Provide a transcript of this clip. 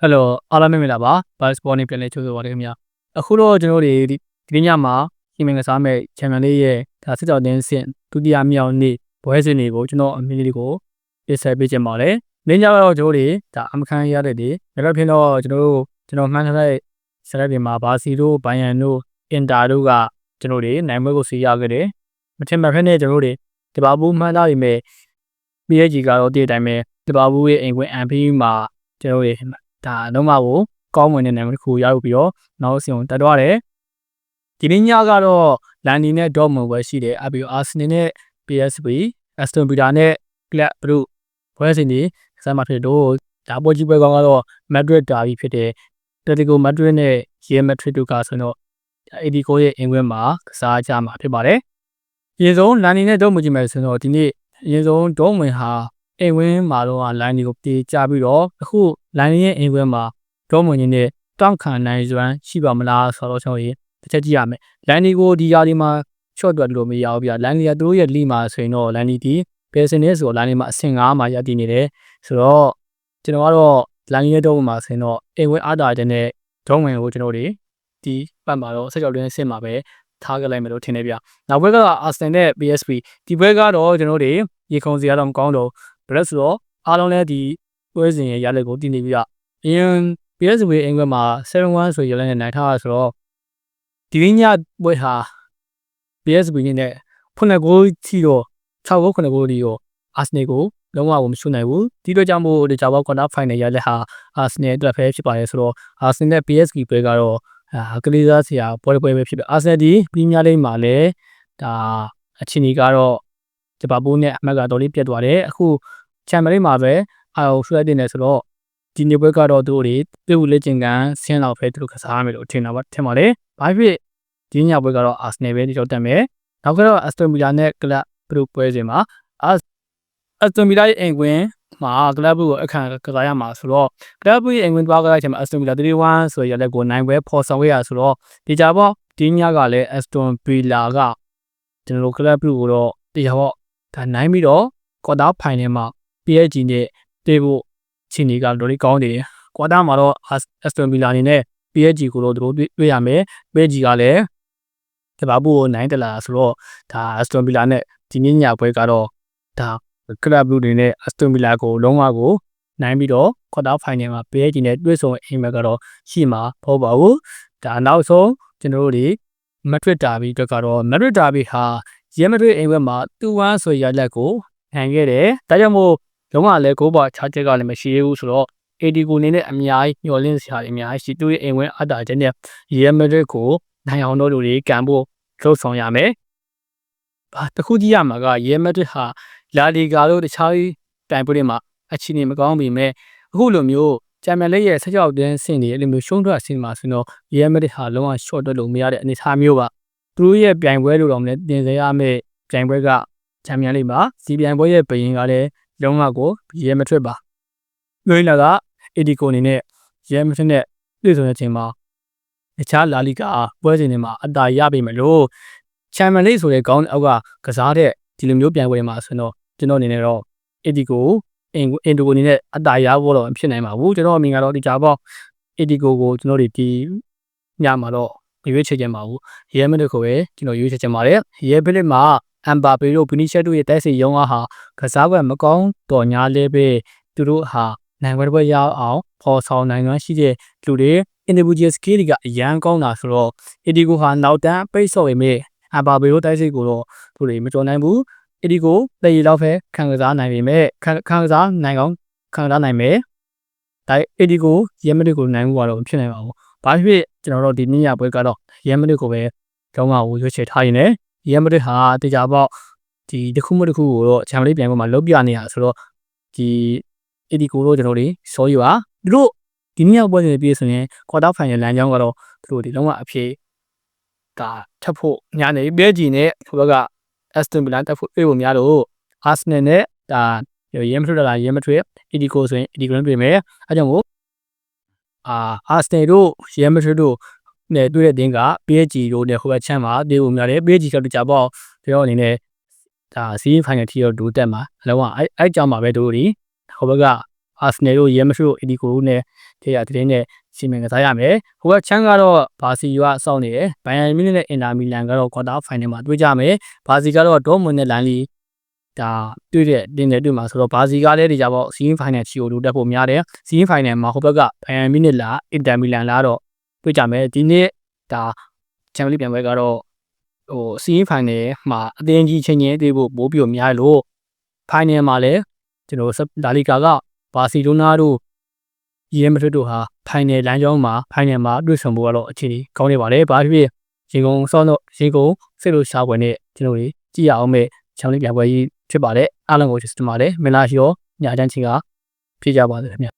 ဟယ်လိုအားလုံးမင်္ဂလာပါဘတ်စပေါ်နေပြန်လဲချိုးဆိုပါတယ်ခင်ဗျာအခုတော့ကျွန်တော်တို့ဒီဒီညမှာရှင်မင်ကစားမဲ့ချန်ပီယံလေးရဲ့ဒါစစ်တော်တင်းစင်ဒုတိယမြောက်နေ့ဘွဲစဉ်တွေကိုကျွန်တော်အမီလေးကိုပြဆက်ပေးခြင်းပါတယ်။နေ့ညတော့ကျွန်တော်တို့ဒါအမခန်းရတဲ့ဒီဒါတော့ဖြစ်တော့ကျွန်တော်တို့ကျွန်တော်မှန်းထားတဲ့ဆရက်တွေမှာဘာစီတို့ဘိုင်ယန်တို့အင်တာတို့ကကျွန်တော်တွေနိုင်ပွဲကိုစီရခဲ့တယ်။မထင်မှတ်ဖက်နဲ့ကျွန်တော်တို့ဒီပါဘူးမှန်းထားပြီးမဲ့ PSG ကတော့ဒီအတိုင်းပဲဒီပါဘူးရဲ့အိမ်ခွင် MP မှာကျွန်တော်တွေ ဒါလုံးဝကိုကောင်းမွန်တဲ့နာမည်တစ်ခုရယူပြီးတော့နောက်အစီအုံတက်သွားတယ်ဒီနေ့ညကတော့လန်နီနဲ့ဒေါ့မွန်ပဲရှိတယ်အပြီးအာဆင်နယ်နဲ့ PSV အက်စတွန်ဗီလာနဲ့ကလပ်ဘရုဘွဲစင်ဒီစမ်းမဖြစ်တော့ဒါပေါ်ကြီးပွဲကောင်းကတော့မက်ဒရစ်ဒါဘီဖြစ်တဲ့တတီကိုမက်ဒရစ်နဲ့ရီမက်ဒရစ်တို့ကဆိုတော့အေဒီကိုရဲ့အင်ကွင်းမှာကစားကြမှာဖြစ်ပါတယ်။ရေဆုံးလန်နီနဲ့ဒေါ့မွန်ကြီးမယ်ဆိုတော့ဒီနေ့ရေဆုံးဒေါ့မွန်ဟာ အိမ်ဝင်းမှာတော့လိုင်းတွေကိုပြေးကြပြီးတော့အခုလိုင်းရဲ့အိမ်ဝင်းမှာဒေါမွန်ကြီးနဲ့တောင့်ခံနိုင်စွမ်းရှိပါမလားဆိုတော့ကျွန်တော်ရေတစ်ချက်ကြည့်ရမယ်လိုင်းတွေကိုဒီယာဒီမှာချော့တွက်လို့မရဘူးဗျာလိုင်းတွေကသူတို့ရဲ့လီမှာဆိုရင်တော့လိုင်းဒီဒီဘယ်စင်နေဆိုတော့လိုင်းတွေမှာအဆင့်9မှာရတည်နေတယ်ဆိုတော့ကျွန်တော်ကတော့လိုင်းရဲ့တော့မှာဆိုရင်တော့အိမ်ဝင်းအားတာတဲ့နဲ့ဒေါမွန်ကိုကျွန်တော်တွေဒီပတ်မှာတော့ဆက်ကြော်လင်းအဆင့်မှာပဲထားကြလိုက်မယ်လို့ထင်နေဗျ။နောက်ဘက်ကအာဆင်နဲ့ PSV ဒီဘက်ကတော့ကျွန်တော်တို့ရေခုံစီရတော့မကောင်းတော့ ဘယ်လိုဆိုတော့အားလုံးလည်းဒီပွဲစဉ်ရဲ့ရလက်ကိုတည်နေပြီးတော့အရင် PSV အင်္ဂလန်မှာ7-1ဆိုရလက်နဲ့နိုင်ထားတာဆိုတော့ဒီညပွဲဟာ PSV နဲ့ဖုန်ကိုချီတော့6ဂိုး9ဂိုးဒီရောအာဆနယ်ကိုလုံးဝမရှုနိုင်ဘူးဒီတော့ကြောင့်မို့ဒီကြောက်ကွာတာဖိုင်နယ်ရလက်ဟာအာဆနယ်အတွက်ပဲဖြစ်ပါရဲဆိုတော့အာဆနယ်နဲ့ PSG ပွဲကတော့အာကလေးစားဆရာပွဲပွဲပဲဖြစ်တယ်အာဆနယ်ဒီပရီးမီးယားလိဂ်မှာလည်းဒါအချင်းကြီးကတော့ဂျပန်ဘိုးနဲ့အမက်ကတော်လေးပြတ်သွားတယ်အခု ချန်ပီယံလိမှာပဲအာရုံဆွဲတင်နေဆိုတော့ဒီနေ့ပွဲကတော့သူတို့တွေပြုတ်လက်ကျင်ကန်ဆင်းလောက်ပဲသူတို့ကစားရမယ်လို့ထင်တာပါထင်ပါတယ်။ဘာဖြစ်ဒီညပွဲကတော့အာဆနယ်ပဲဒီတော့တက်မယ်။နောက်ကတော့အက်စတိုမီလာနဲ့ကလပ်ဘရုပွဲစဉ်မှာအာအက်စတိုမီလာရဲ့အင်ကွင်းမှာကလပ်ဘူးကိုအခန့်ကစားရမှာဆိုတော့ကလပ်ဘူးရဲ့အင်ကွင်းသွားကြတဲ့အချိန်မှာအက်စတိုမီလာ3-1ဆိုရတဲ့ကိုနိုင်ပွဲဖော်ဆောင်ခဲ့ရဆိုတော့ဒီကြပေါ့ဒီညကလည်းအက်စတိုမီလာကကျွန်တော်တို့ကလပ်ဘူးကိုတော့တရားပေါ့ဒါနိုင်ပြီးတော့ကွာတာဖိုင်နယ်မှာ PSG နဲ့တွေ့ဖို့ချင်းနေကတော်တော်ကောင်းနေတယ်။ကွာတာမှာတော့ Aston Villa အနေနဲ့ PSG ကိုတော့တို့တွေ့ရမယ်။ PSG ကလည်းတဘာဘူးကိုနိုင်တလာဆိုတော့ဒါ Aston Villa နဲ့ဒီနေ့ညပွဲကတော့ဒါ Club Blue တွေနဲ့ Aston Villa ကိုလုံးဝကိုနိုင်ပြီးတော့ quarter final မှာ PSG နဲ့တွေ့ဆုံအိမ်မက်ကတော့ရှိမှာပေါ့ပါဘူး။ဒါနောက်ဆုံးကျွန်တော်တို့ဒီ Madrid Derby အတွက်ကတော့ Madrid Derby ဟာ Real Madrid အိမ်ဘက်မှာ2-1ဆိုရလက်ကိုနိုင်ခဲ့တယ်။ဒါကြောင့်မို့ လုံးဝလည်းကိုးပါချားချက်ကလည်းမရှိဘူးဆိုတော့ AD ကိုနေနဲ့အများကြီးညှော်လင့်စရာအများကြီးရှိသူ့ရဲ့အိမ်ဝင်အတားချက်နဲ့ Real Madrid ကိုနိုင်အောင်တော့လူတွေကံဖို့လှုပ်ဆောင်ရမယ်။ဘာတခုကြည့်ရမှာက Real Madrid ဟာလာလီဂါတို့တခြားတိုင်ပွဲတွေမှာအခြေအနေမကောင်းပေမဲ့အခုလိုမျိုးချန်ပီယံလိရဲ့ဆက်ကြောက်တန်းဆင့်နေအဲ့လိုမျိုးရှုံးထွက်ဆင့်မှာဆိုတော့ Real Madrid ဟာလုံးဝ short တက်လို့မရတဲ့အနေအထားမျိုးပါ။သူတို့ရဲ့ပြိုင်ပွဲလို့တော့မလဲတင်ဆက်ရမယ့်ပြိုင်ပွဲကချန်ပီယံလိမှာစီပြိုင်ပွဲရဲ့ပရင်ကလည်း လုံးဝကိုရဲမထွက်ပါလွိလာကအေဒီကိုအနေနဲ့ရဲမထွက်နဲ့ပြည်စုံတဲ့အချိန်မှာတခြားလာလီကာပွဲစဉ်တွေမှာအတာရပြီမလို့ချန်ပီယံလိဆိုတဲ့ခေါင်းအောက်ကကစားတဲ့ဒီလိုမျိုးပြိုင်ပွဲတွေမှာဆိုတော့ကျွန်တော်အနေနဲ့တော့အေဒီကိုအင်အင်ဒိုကိုအနေနဲ့အတာရဖို့တော့ဖြစ်နိုင်ပါဘူးကျွန်တော်အမြင်ကတော့ဒီကြပေါ့အေဒီကိုကိုကျွန်တော်တို့ဒီညမှာတော့ရွေးချယ်ခြင်းပါဘူးရဲမက်ကိုပဲကျွန်တော်ရွေးချယ်ခြင်းပါတယ်ရဲဖိလစ်မှာ အမ်ဘာပေတို့ဗီနီရှက်တို့ရဲ့တိုက်စစ်ရုံးအားဟာကစားကွက်မကောင်းတော်ညာလဲပဲသူတို့ဟာနိုင်ပွဲပွဲရအောင်ဖော်ဆောင်နိုင်စွမ်းရှိတဲ့လူတွေ individual skill တွေကအရန်ကောင်းတာဆိုတော့အီဒီကိုဟာနောက်တန်းပိတ်ဆော့ပေမဲ့အမ်ဘာပေတို့တိုက်စစ်ကိုတော့သူတွေမကြော်နိုင်ဘူးအီဒီကိုလက်ရည်လောက်ပဲခံကစားနိုင်ပေမဲ့ခံကစားနိုင်ကောင်းခံကစားနိုင်မယ်ဒါအီဒီကိုရဲမက်ကိုနိုင်မှုကတော့ဖြစ်နိုင်ပါဘူးဘာဖြစ်ကျွန်တော်တို့ဒီနေ့ရပွဲကတော့ရဲမက်ကိုပဲကျောင်းကကိုရွေးချယ်ထားရင်လည်း ရီယယ်မက်ဒရစ်ဟာတေချာပေါက်ဒီတစ်ခုမှတစ်ခုကိုတော့ချန်ပီယံလိပြိုင်ပွဲမှာလုတ်ပြနေတာဆိုတော့ဒီအီဒီကိုတို့ကျွန်တော်တို့စောယူပါသူတို့ဒီနေ့ရောက်ပွဲနေပြည့်ဆိုရင်ကွာတာဖိုင်နယ်လမ်းကြောင်းကတော့သူတို့ဒီလုံးဝအဖြေဒါထပ်ဖို့ညာနေဘဲဂျီနဲ့ဟိုဘက်ကအက်စတွန်ဗီလာတက်ဖို့ပြေဖို့များလို့အာဆနယ်နဲ့ဒါရဲမထွတ်လာရဲမထွတ်အီဒီကိုဆိုရင်အီဒီကိုနဲ့တွေ့မယ်အဲကြောင့်မို့အာအာဆနယ်တို့ရဲမထွတ်တို့ နဲ့တွေ့တဲ့တင်းက PSG တို့နဲ့ဟိုဘက်ချမ်းမှာတေးဖို့များတယ် PSG ကတကြပေါ့ကျွန်တော်အနေနဲ့ဒါစီးဖိုင်နယ်ထီရောဒူတက်မှာအလုံးဝအဲအဲကြောင့်မှာပဲတို့ဒီဟိုဘက်ကအာဆနယ်တို့ရဲမရှုတို့အီဒီကိုတို့နဲ့ထေရတဲ့နဲ့စီမံကစားရမယ်ဟိုကချမ်းကတော့ဘာစီယူကစောင့်နေတယ်ဘိုင်ယန်မီနစ်နဲ့အင်တာမီလန်ကတော့ကွာတာဖိုင်နယ်မှာတွေ့ကြမယ်ဘာစီကတော့ဒေါ်မွန်နဲ့လန်လီဒါတွေ့တဲ့တင်းနဲ့တွေ့မှာဆိုတော့ဘာစီကလည်းဒီကြပေါ့စီးရင်ဖိုင်နယ်ချီကိုလိုတက်ဖို့များတယ်စီးရင်ဖိုင်နယ်မှာဟိုဘက်ကဘိုင်ယန်မီနစ်လားအင်တာမီလန်လားတော့ တွေ့ကြမယ်ဒီနေ့ဒါချန်ပီယံလိပြန်ပွဲကတော့ဟိုစီးရင်ဖိုင်နယ်မှာအသင်းကြီးချင်းချင်းတွေ့ဖို့ပိုးပြိုများလို့ဖိုင်နယ်မှာလည်းကျွန်တော်ဒါလီကာကဘာစီလိုနာတို့ရီယယ်မက်ဒရစ်တို့ဟာဖိုင်နယ်လမ်းကြောင်းမှာဖိုင်နယ်မှာတွေ့ဆုံဖို့ကတော့အခြေအနေကောင်းနေပါတယ်။ဘာဖြစ်ဖြစ်ရေကုန်စောတော့ရေကုန်စိတ်လို့ရှားပွဲနဲ့ကျွန်တော်တို့ကြည့်ရအောင်မဲ့ချန်လေးပြပွဲကြီးဖြစ်ပါတယ်။အားလုံးကိုကျေးဇူးတင်ပါတယ်။မင်္ဂလာရှိရောညချမ်းချင်းကဖြစ်ကြပါစေခင်ဗျာ